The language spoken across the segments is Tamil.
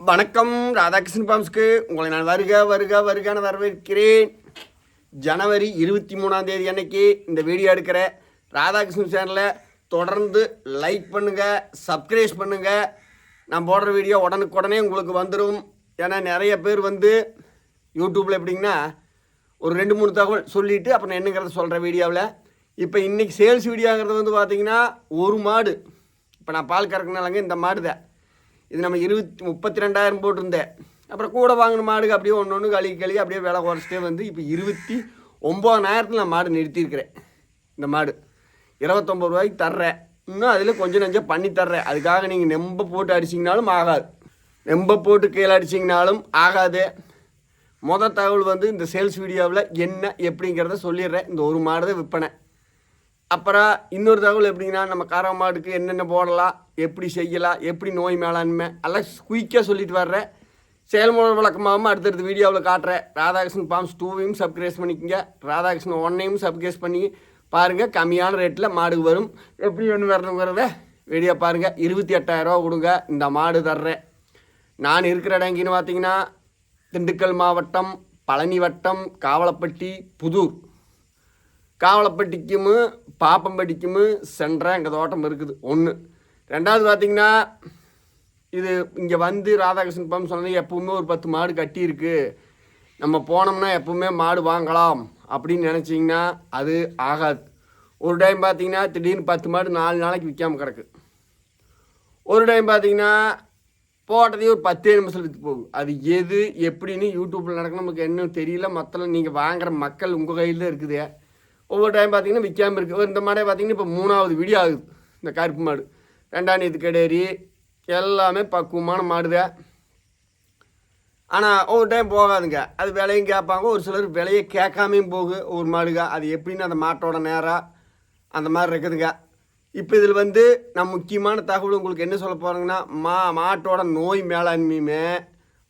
வணக்கம் ராதாகிருஷ்ணன் பாம்ஸ்க்கு உங்களை நான் வருக வருக வருகான வரவேற்கிறேன். ஜனவரி இருபத்தி மூணாம் தேதி அன்னைக்கு இந்த வீடியோ எடுக்கிற ராதாகிருஷ்ணன் சேனலை தொடர்ந்து லைக் பண்ணுங்கள் சப்ஸ்கிரைப் பண்ணுங்கள் நான் போடுற வீடியோ உடனுக்குடனே உங்களுக்கு வந்துடும் ஏன்னா நிறைய பேர் வந்து யூடியூப்பில் எப்படிங்கன்னா ஒரு ரெண்டு மூணு தகவல் சொல்லிவிட்டு அப்புறம் என்னங்கிறத சொல்கிற வீடியோவில். இப்போ இன்றைக்கி சேல்ஸ் வீடியோங்கிறது வந்து பார்த்திங்கன்னா ஒரு மாடு. இப்போ நான் பால் கறக்குனாலங்க இந்த மாடு தான் இது நம்ம இருபத்தி முப்பத்தி ரெண்டாயிரம் போட்டிருந்தேன். அப்புறம் கூட வாங்கின மாடுக்கு அப்படியே ஒன்று ஒன்று கழுவி கழுவி அப்படியே விலை குறைச்சிட்டே வந்து இப்போ இருபத்தி ஒம்பதாயிரத்தில் நான் மாடு நிறுத்தியிருக்கிறேன். இந்த மாடு. இருபத்தொம்பது ரூபாய்க்கு தர்றேன். இன்னும் அதில் கொஞ்சம் நஞ்சம் பண்ணி தர்றேன். அதுக்காக நீங்கள் நெம்ப போட்டு அடிச்சிங்கனாலும் ஆகாது. நெம்ப போட்டு கீழே அடிச்சிங்கனாலும் ஆகாது. மொதல் தகவல் வந்து இந்த சேல்ஸ் வீடியோவில் என்ன எப்படிங்கிறத சொல்லிடுறேன். இந்த ஒரு மாடு தான் விற்பனை. அப்புறம் இன்னொரு தகவல் எப்படிங்கன்னா நம்ம கார மாடுக்கு என்னென்ன போடலாம் எப்படி செய்யலாம் எப்படி நோய் மேலாண்மை எல்லாம் குயிக்காக சொல்லிட்டு வர்றேன் செயல்முறை விளக்கமாகவும் அடுத்தடுத்த வீடியோவில் காட்டுறேன். ராதாகிருஷ்ணன் பாம்ஸ் டூவையும் சப்கிரேஸ் பண்ணிக்கோங்க. ராதாகிருஷ்ணன் ஒன்னையும் சப்கிரேஸ் பண்ணி பாருங்கள் கம்மியான ரேட்டில் மாடு வரும். எப்படி ஒன்று வரணுங்கிறத வீடியோ பாருங்கள் இருபத்தி எட்டாயிரரூவா கொடுங்க. இந்த மாடு தர்றேன். நான் இருக்கிற இடம் எங்கேன்னு பார்த்தீங்கன்னா திண்டுக்கல் மாவட்டம் பழனி வட்டம் காவலப்பட்டி புதூர். காவலப்பட்டிக்கும் பாப்பம்பட்டிக்கும் சென்ற எங்கள் தோட்டம் இருக்குது. ஒன்று ரெண்டாவது பார்த்திங்கன்னா இது இங்கே வந்து ராதாகிருஷ்ணன் பம் சொன்னது எப்பவுமே ஒரு பத்து மாடு கட்டியிருக்கு. நம்ம போனோம்னா எப்பவுமே மாடு வாங்கலாம் அப்படின்னு நினச்சிங்கன்னா அது ஆகாது. ஒரு டைம் பார்த்தீங்கன்னா திடீர்னு பத்து மாடு நாலு நாளைக்கு விற்காம கிடக்கு. ஒரு டைம் பார்த்தீங்கன்னா போட்டதே ஒரு பத்தே நிமிஷம் விற்று போகும் அது எது எப்படின்னு யூடியூப்பில் நடக்கணும் நமக்கு என்ன தெரியல. மொத்தம் நீங்கள் வாங்குற மக்கள் உங்கள் கையில் இருக்குது. ஒவ்வொரு டைம் பார்த்தீங்கன்னா விற்காமல் இருக்குது இந்த மாடே பார்த்தீங்கன்னா இப்போ மூணாவது வீடியோ ஆகுது. இந்த கருப்பு மாடு. ரெண்டாம் நீத்து கடேரி. எல்லாமே பக்குவமான மாடு ஆனால் ஒவ்வொரு டைம் போகாதுங்க. அது விலையும் கேட்பாங்க. ஒரு சிலர் விலையை கேட்காமையும் போகு ஒரு மாடுங்க அது எப்படின்னு அந்த மாட்டோட நேராக அந்த மாதிரி இருக்குதுங்க. இப்போ இதில் வந்து நான் முக்கியமான தகவல் உங்களுக்கு என்ன சொல்ல போகிறேங்கன்னா மா மாட்டோட நோய் மேலாண்மையுமே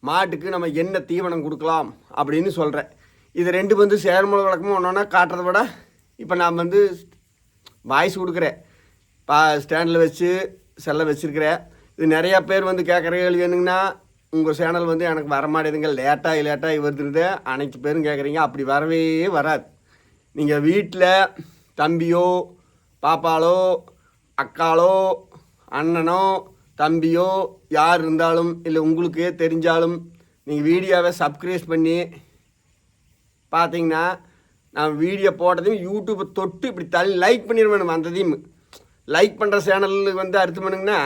மாட்டுக்கு நம்ம என்ன தீவனம் கொடுக்கலாம் அப்படின்னு சொல்கிறேன் இது ரெண்டு வந்து செயல்முறை வழக்கமும் ஒன்றா காட்டுறத விட இப்போ நான் வந்து வாய்ஸ் கொடுக்குறேன். பா ஸ்டாண்டில் வச்சு செல்ல வச்சுருக்கிறேன். இது நிறையா பேர் வந்து கேட்குற கேள்வி என்னங்கன்னா உங்கள் சேனல் வந்து எனக்கு வரமாட்டேதுங்க. லேட்டாகி லேட்டாகி வருதுன்னு அனைத்து பேரும் கேட்குறீங்க அப்படி வரவே வராது. நீங்கள் வீட்டில் தம்பியோ பாப்பாலோ அக்காலோ அண்ணனோ தம்பியோ யார் இருந்தாலும் இல்லை உங்களுக்கே தெரிஞ்சாலும் நீங்கள் வீடியோவை சப்ஸ்கிரைப் பண்ணி பார்த்தீங்கன்னா நான் வீடியோ போட்டதையும் யூடியூப்பை தொட்டு இப்படி தள்ளி லைக் பண்ணிடுவேன் வந்ததையும். லைக் பண்ணுற சேனலுக்கு வந்து அர்த்தம் பண்ணுங்கன்னா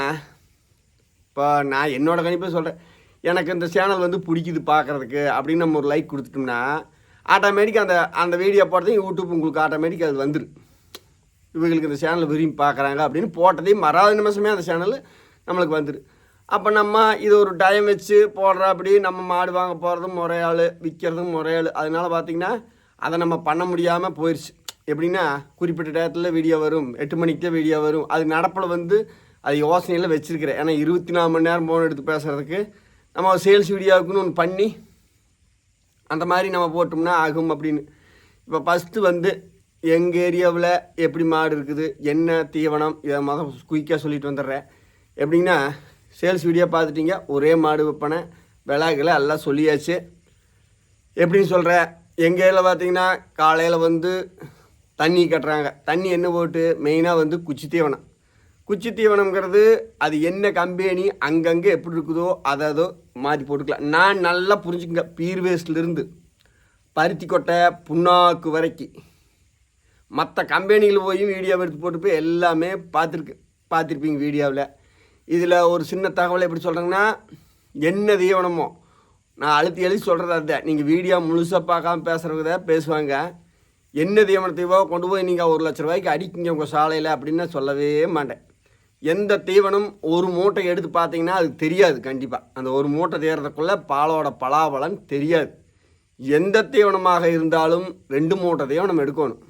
இப்போ நான் என்னோடய கணிப்பை சொல்கிறேன் எனக்கு இந்த சேனல் வந்து பிடிக்குது பார்க்குறதுக்கு அப்படின்னு நம்ம ஒரு லைக் கொடுத்துட்டோம்னா ஆட்டோமேட்டிக் அந்த அந்த வீடியோ போட்டதையும் யூடியூப் உங்களுக்கு ஆட்டோமேட்டிக் அது வந்துடும் இவங்களுக்கு இந்த சேனல் விரும்பி பார்க்குறாங்க அப்படின்னு போட்டதையும் மறாத நிமிஷமே அந்த சேனல் நம்மளுக்கு வந்துடும் அப்போ நம்ம இது ஒரு டைம் வச்சு போடுற அப்படி நம்ம மாடு வாங்க போகிறதும் முறையாள் விற்கிறதும் முறையாள் அதனால பார்த்திங்கன்னா அதை நம்ம பண்ண முடியாமல் போயிடுச்சு எப்படின்னா குறிப்பிட்ட டயத்தில் வீடியோ வரும் எட்டு மணிக்கு தான் வீடியோ வரும். அது நடப்பில் வந்து அது யோசனையில் வச்சுருக்கிறேன். ஏன்னா இருபத்தி நாலு மணி நேரம் ஃபோன் எடுத்து பேசுகிறதுக்கு நம்ம சேல்ஸ் வீடியோவுக்குன்னு ஒன்று பண்ணி அந்த மாதிரி நம்ம போட்டோம்னா ஆகும் அப்படின்னு. இப்போ ஃபஸ்ட்டு வந்து எங்கள் ஏரியாவில் எப்படி மாடு இருக்குது என்ன தீவனம் இதை மொதல் குயிக்காக சொல்லிட்டு வந்துடுறேன். எப்படின்னா சேல்ஸ் வீடியோ பார்த்துட்டிங்க ஒரே மாடு விற்பனை விலாக்களை எல்லாம் சொல்லியாச்சு. எப்படின்னு சொல்கிறேன் எங்கள் ஏரியாவில் பார்த்தீங்கன்னா காலையில் வந்து தண்ணி கட்டுறாங்க. தண்ணி என்ன போட்டு? மெயினாக வந்து குச்சி தீவனம். குச்சி தீவனம்ங்கிறது அது என்ன கம்பெனி அங்கங்கே எப்படி இருக்குதோ அதை அதோ மாற்றி போட்டுக்கலாம். நான் நல்லா புரிஞ்சுக்கங்க பீர்வேஸ்ட்லேருந்து பருத்தி கொட்டை புண்ணாக்கு வரைக்கும் மற்ற கம்பெனியில் போய் வீடியோ எடுத்து போட்டு போய் எல்லாமே பார்த்துருக்கு. பார்த்துருப்பீங்க வீடியோவில் இதில் ஒரு சின்ன தகவலை எப்படி சொல்கிறேங்கன்னா என்ன தீவனமோ நான் அழுத்தி எழுதி சொல்கிறது அதுதான் நீங்கள் வீடியோ முழுசாக பார்க்காம பேசுகிறவங்க தான் பேசுவாங்க. என்ன தீவனத்தையோ கொண்டு போய் நீங்கள் ஒரு லட்ச ரூபாய்க்கு அடிக்கிங்க உங்கள் சாலையில் அப்படின்னு சொல்லவே மாட்டேன். எந்த தீவனம் ஒரு மூட்டை எடுத்து பார்த்தீங்கன்னா அது தெரியாது கண்டிப்பாக அந்த ஒரு மூட்டை தேர்றதுக்குள்ளே பாலோட பலாபலன் தெரியாது. எந்த தீவனமாக இருந்தாலும் ரெண்டு மூட்டை தீவனம் எடுக்கணும்.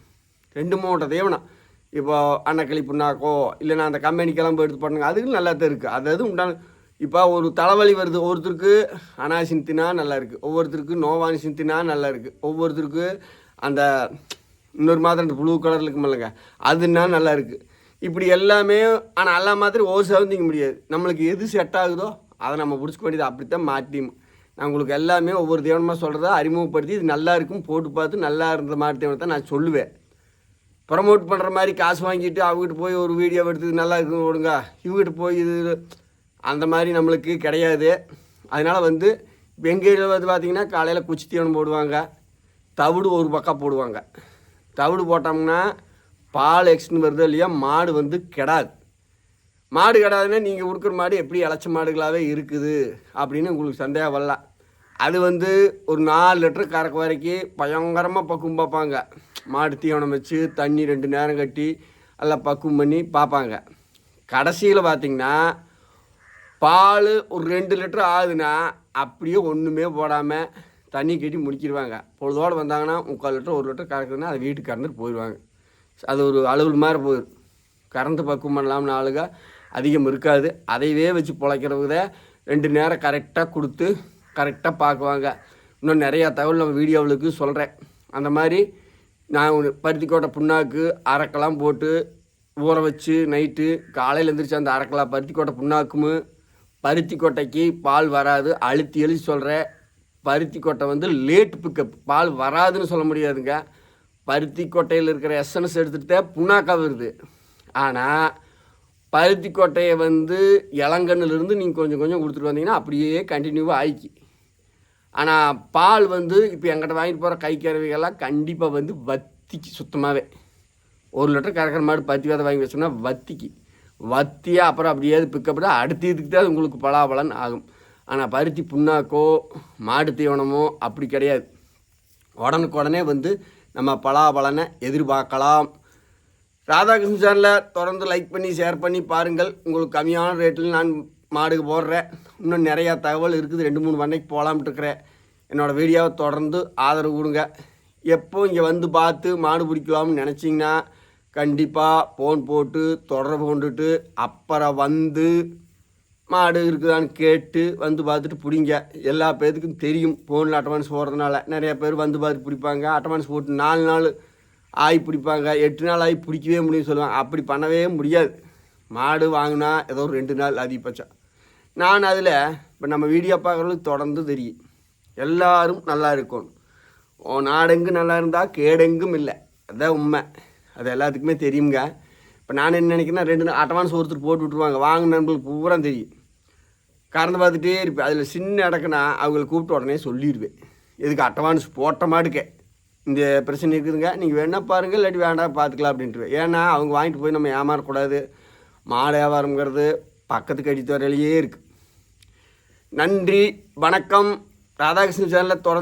ரெண்டு மூட்டை தீவனம். இப்போ அன்னக்கிளி புண்ணாக்கோ இல்லைன்னா அந்த கம்பெனி போய் எடுத்து பண்ணுங்க அதுக்கு நல்லா தான் இருக்குது அது அது உண்டான இப்போ ஒரு தலைவலி வருது ஒருத்தருக்கு அனாசின் தினா நல்லா இருக்குது ஒவ்வொருத்தருக்கு நோவானிசின் தினா நல்லா இருக்குது ஒவ்வொருத்தருக்கு அந்த இன்னொரு மாதிரி அந்த ப்ளூ கலரில் இருக்குமில்லங்க அதுனா நல்லா இருக்குது இப்படி எல்லாமே ஆனால் எல்லா மாதிரி ஒரு சவுந்திக்க முடியாது. நம்மளுக்கு எது செட் ஆகுதோ அதை நம்ம பிடிச்சிக்க வேண்டியது அப்படித்தான் மாட்டியும் நான் உங்களுக்கு எல்லாமே ஒவ்வொரு தேவனமாக சொல்கிறத அறிமுகப்படுத்தி இது நல்லா இருக்கும் போட்டு பார்த்து நல்லா இருந்த மாட்டு தீவனத்தை நான் சொல்லுவேன். ப்ரமோட் பண்ணுற மாதிரி காசு வாங்கிட்டு அவங்ககிட்ட போய் ஒரு வீடியோ எடுத்து நல்லா இருக்கும் ஓடுங்க. இவங்ககிட்ட போய் இது அந்த மாதிரி நம்மளுக்கு கிடையாது. அதனால் வந்து இப்போ வந்து பார்த்திங்கன்னா காலையில் குச்சி தீவனம் போடுவாங்க. தவிடு ஒரு பக்கம் போடுவாங்க. தவிடு போட்டோம்னா பால் எக்ஸ்ட்னு வருதோ இல்லையா மாடு வந்து கெடாது. மாடு கெடாதுன்னா நீங்கள் கொடுக்குற மாடு எப்படி இலச்ச மாடுகளாகவே இருக்குது அப்படின்னு உங்களுக்கு சந்தேகம் வரலாம். அது வந்து ஒரு நாலு லிட்டர் கறக்க வரைக்கும் பயங்கரமாக பக்குவம் பார்ப்பாங்க. மாடு தீவனம் வச்சு தண்ணி ரெண்டு நேரம் கட்டி எல்லாம் பக்குவம் பண்ணி பார்ப்பாங்க. கடைசியில் பார்த்தீங்கன்னா பால் ஒரு ரெண்டு லிட்டர் ஆகுதுன்னா அப்படியே ஒன்றுமே போடாமல் தண்ணி கட்டி முடிக்கிடுவாங்க பொழுதோடு வந்தாங்கன்னா முக்கால் லிட்டர் ஒரு லிட்டர் கறக்குதுன்னா அதை வீட்டுக்கு கறந்துட்டு போயிடுவாங்க. அது ஒரு அலுவல் மாதிரி போயிடும் கறந்து பக்குவம் பண்ணலாம்னு ஆளுங்க அதிகம் இருக்காது. அதையவே வச்சு பிழைக்கிறவங்க ரெண்டு நேரம் கரெக்டாக கொடுத்து கரெக்டாக பார்க்குவாங்க. இன்னும் நிறையா தகவல் நம்ம வீடியோவுக்கு சொல்கிறேன் அந்த மாதிரி நான் பருத்திக்கோட்டை புண்ணாக்கு அரக்கெல்லாம் போட்டு ஊற வச்சு நைட்டு காலையில் எழுந்திரிச்சு அந்த அரக்கெல்லாம் பருத்திக்கோட்டை புண்ணாக்குமு பருத்தி கொட்டைக்கு பால் வராது. அழுத்தி எழுதி சொல்கிறேன் பருத்தி கொட்டை வந்து லேட் பிக்கப் பால் வராதுன்னு சொல்ல முடியாதுங்க. பருத்தி கொட்டையில் இருக்கிற எஸ்என்எஸ் எடுத்துகிட்டே புண்ணாக்கா வருது ஆனால் பருத்தி கொட்டையை வந்து இளங்கண்ணிலிருந்து நீங்கள் கொஞ்சம் கொஞ்சம் கொடுத்துட்டு வந்தீங்கன்னா அப்படியே கண்டினியூவாக ஆயிக்கி. ஆனால் பால் வந்து இப்போ எங்கிட்ட வாங்கிட்டு போகிற கை கறவைகள்லாம் கண்டிப்பாக வந்து வத்திக்கு சுத்தமாகவே ஒரு லிட்டர் கறக்கிற மாடு பத்தி விதை வாங்கி வச்சோம்னா வத்திக்கு. வத்தியாக அப்புறம் அப்படியே பிக்கப் அடுத்த இதுக்கு தான் உங்களுக்கு பலாபலன் ஆகும். ஆனால் பருத்தி புண்ணாக்கோ மாடு தீவனமோ அப்படி கிடையாது. உடனுக்குடனே வந்து நம்ம பலாபலனை எதிர்பார்க்கலாம். ராதாகிருஷ்ணன் சேனலில் தொடர்ந்து லைக் பண்ணி ஷேர் பண்ணி பாருங்கள். உங்களுக்கு கம்மியான ரேட்டில் நான் மாடுக்கு போடுறேன். இன்னும் நிறையா தகவல் இருக்குது. ரெண்டு மூணு பண்ணைக்கு போகலாம்ட்டு இருக்கிறேன். என்னோடய வீடியோவை தொடர்ந்து ஆதரவு கொடுங்க. எப்போ இங்கே வந்து பார்த்து மாடு பிடிக்கலாம்னு நினச்சிங்கன்னா கண்டிப்பாக ஃபோன் போட்டு தொடர்பு கொண்டுட்டு அப்புறம் வந்து மாடு இருக்குதான்னு கேட்டு வந்து பார்த்துட்டு பிடிங்க. எல்லா பேர்த்துக்கும் தெரியும் ஃபோனில் அட்டவான்ஸ் போடுறதுனால. நிறையா பேர் வந்து பார்த்து பிடிப்பாங்க. அட்டவான்ஸ் போட்டு நாலு நாள் ஆகி பிடிப்பாங்க. எட்டு நாள் ஆகி பிடிக்கவே முடியும்னு சொல்லுவாங்க. அப்படி பண்ணவே முடியாது. மாடு வாங்கினா ஏதோ ஒரு ரெண்டு நாள் அதிகபட்சம். நான் அதில் இப்போ நம்ம வீடியோ பார்க்குறவங்களுக்கு தொடர்ந்து தெரியும். எல்லோரும் நல்லா இருக்கணும். நாடெங்கும் நல்லா இருந்தால் கேடெங்கும் இல்லை. அதுதான் உண்மை. அது எல்லாத்துக்குமே தெரியுங்க இப்போ நான் என்ன நினைக்கிறேன்னா ரெண்டு நாள் அட்வான்ஸ் ஒருத்தர் போட்டு விட்ருவாங்க வாங்க நண்பர்களுக்கு பூரா தெரியும். கறந்து பார்த்துட்டே இருப்பேன். அதில் சின்ன இடக்குனா அவங்களை கூப்பிட்டு உடனே சொல்லிடுவேன் இதுக்கு அட்வான்ஸ் போட்ட மாட்டுக்கே? இந்த பிரச்சனை இருக்குதுங்க. நீங்கள் வேணா பாருங்கள் இல்லாட்டி வேண்டாம் பார்த்துக்கலாம் அப்படின்ட்டு ஏன்னா அவங்க வாங்கிட்டு போய் நம்ம ஏமாறக்கூடாது. மாடு வியாபாரங்கிறது பக்கத்துக்கு அடித்து வரையிலேயே இருக்குது நன்றி வணக்கம். ராதாகிருஷ்ணன் சேனலில் தொடர்ந்து